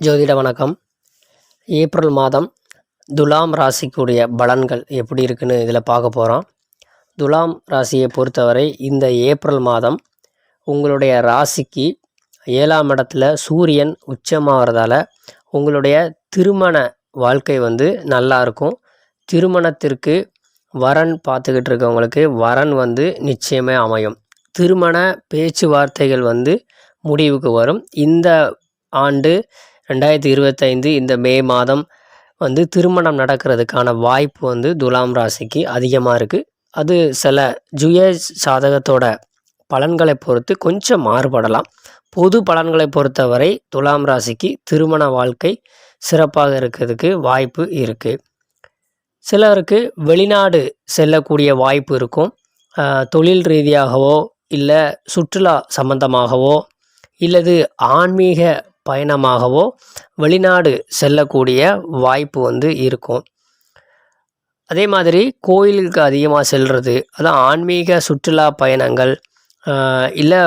ஜோதிட வணக்கம். ஏப்ரல் மாதம் துலாம் ராசிக்குரிய பலன்கள் எப்படி இருக்குன்னு இதில் பார்க்க போகிறோம் துலாம் ராசியை பொறுத்தவரை இந்த ஏப்ரல் மாதம் உங்களுடைய ராசிக்கு ஏழாம் இடத்துல சூரியன் உச்சமாகிறதால உங்களுடைய திருமண வாழ்க்கை வந்து நல்லா இருக்கும். திருமணத்திற்கு வரன் பார்த்துக்கிட்டு இருக்கவங்களுக்கு வரன் வந்து நிச்சயமே அமையும். திருமண பேச்சுவார்த்தைகள் வந்து முடிவுக்கு வரும். இந்த ஆண்டு ரெண்டாயிரத்தி இருபத்தைந்து இந்த மே மாதம் வந்து திருமணம் நடக்கிறதுக்கான வாய்ப்பு வந்து துலாம் ராசிக்கு அதிகமாக இருக்குது அது சில ஜுய சாதகத்தோட பலன்களை பொறுத்து கொஞ்சம் மாறுபடலாம். பொது பலன்களை பொறுத்தவரை துலாம் ராசிக்கு திருமண வாழ்க்கை சிறப்பாக இருக்கிறதுக்கு வாய்ப்பு இருக்குது சிலருக்கு வெளிநாடு செல்லக்கூடிய வாய்ப்பு இருக்கும். தொழில் ரீதியாகவோ இல்லை சுற்றுலா சம்பந்தமாகவோ இல்லது ஆன்மீக பயணமாகவோ வெளிநாடு செல்லக்கூடிய வாய்ப்பு வந்து இருக்கும். அதே மாதிரி கோயிலுக்கு அதிகமாக செல்வது அதான் ஆன்மீக சுற்றுலா பயணங்கள் இல்லை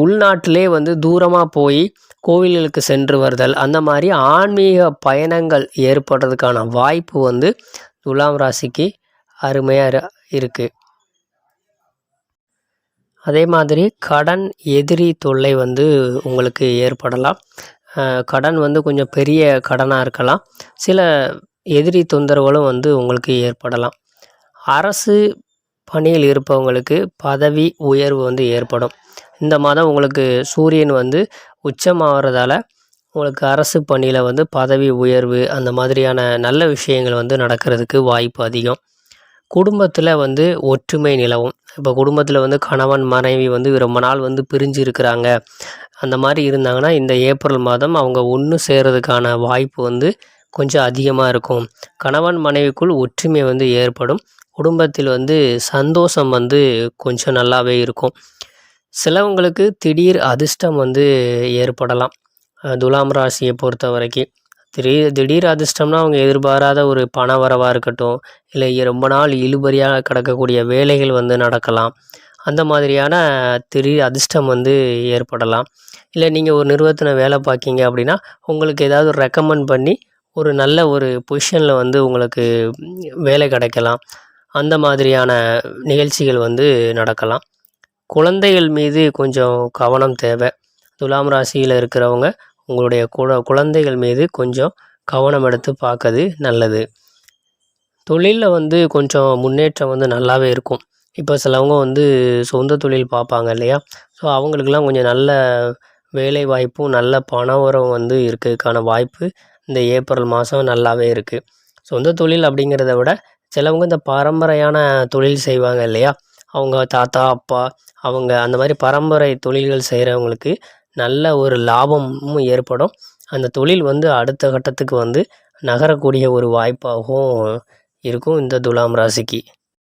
உள்நாட்டிலே வந்து தூரமாக போய் கோவில்களுக்கு சென்று வருதல் அந்த மாதிரி ஆன்மீக பயணங்கள் ஏற்படுறதுக்கான வாய்ப்பு வந்து துலாம் ராசிக்கு அருமையாக இருக்குது அதே மாதிரி கடன் எதிரி தொல்லை வந்து உங்களுக்கு ஏற்படலாம். கடன் வந்து கொஞ்சம் பெரிய கடனாக இருக்கலாம். சில எதிரி தொந்தரவுகளும் வந்து உங்களுக்கு ஏற்படலாம். அரசு பணியில் இருப்பவங்களுக்கு பதவி உயர்வு வந்து ஏற்படும். இந்த மாதம் உங்களுக்கு சூரியன் வந்து உச்சமாகறதால உங்களுக்கு அரசு பணியில் வந்து பதவி உயர்வு அந்த மாதிரியான நல்ல விஷயங்கள் வந்து நடக்கிறதுக்கு வாய்ப்பு அதிகம். குடும்பத்தில் வந்து ஒற்றுமை நிலவும். இப்போ குடும்பத்தில் வந்து கணவன் மனைவி வந்து ரொம்ப நாள் வந்து பிரிஞ்சு இருக்கிறாங்க அந்த மாதிரி இருந்தாங்கன்னா இந்த ஏப்ரல் மாதம் அவங்க ஒன்று சேர்கிறதுக்கான வாய்ப்பு வந்து கொஞ்சம் அதிகமாக இருக்கும். கணவன் மனைவிக்குள் ஒற்றுமை வந்து ஏற்படும். குடும்பத்தில் வந்து சந்தோஷம் வந்து கொஞ்சம் நல்லாவே இருக்கும். சிலவங்களுக்கு திடீர் அதிர்ஷ்டம் வந்து ஏற்படலாம். துலாம் ராசியை பொறுத்த வரைக்கும் திடீர் திடீர் அதிர்ஷ்டம்னா அவங்க எதிர்பாராத ஒரு பண வரவாக இருக்கட்டும் இல்லை ரொம்ப நாள் இழுபறியாக கிடக்கக்கூடிய வேலைகள் வந்து நடக்கலாம். அந்த மாதிரியான திடீர் அதிர்ஷ்டம் வந்து ஏற்படலாம். இல்லை நீங்கள் ஒரு நிறுவனத்தில் வேலை பார்க்கிங்க அப்படின்னா உங்களுக்கு ஏதாவது ஒரு ரெக்கமெண்ட் பண்ணி ஒரு நல்ல ஒரு பொசிஷனில் வந்து உங்களுக்கு வேலை கிடைக்கலாம். அந்த மாதிரியான நிகழ்ச்சிகள் வந்து நடக்கலாம். குழந்தைகள் மீது கொஞ்சம் கவனம் தேவை. துலாம் ராசியில் இருக்கிறவங்க உங்களுடைய குழ குழந்தைகள் மீது கொஞ்சம் கவனம் எடுத்து பார்க்கறது நல்லது. தொழிலில் வந்து கொஞ்சம் முன்னேற்றம் வந்து நல்லாவே இருக்கும். இப்போ சிலவங்க வந்து சொந்த தொழில் பார்ப்பாங்க இல்லையா? ஸோ அவங்களுக்கெல்லாம் கொஞ்சம் நல்ல வேலை வாய்ப்பும் நல்ல பண உரம் வந்து இருக்கிறதுக்கான வாய்ப்பு இந்த ஏப்ரல் மாதம் நல்லாவே இருக்குது சொந்த தொழில் அப்படிங்கிறத விட சிலவங்க இந்த பரம்பரையான தொழில் செய்வாங்க இல்லையா? அவங்க தாத்தா அப்பா அவங்க அந்த மாதிரி பரம்பரை தொழில்கள் செய்கிறவங்களுக்கு நல்ல ஒரு லாபமும் ஏற்படும். அந்த தொழில் வந்து அடுத்த கட்டத்துக்கு வந்து நகரக்கூடிய ஒரு வாய்ப்பாகவும் இருக்கும் இந்த துலாம் ராசிக்கு.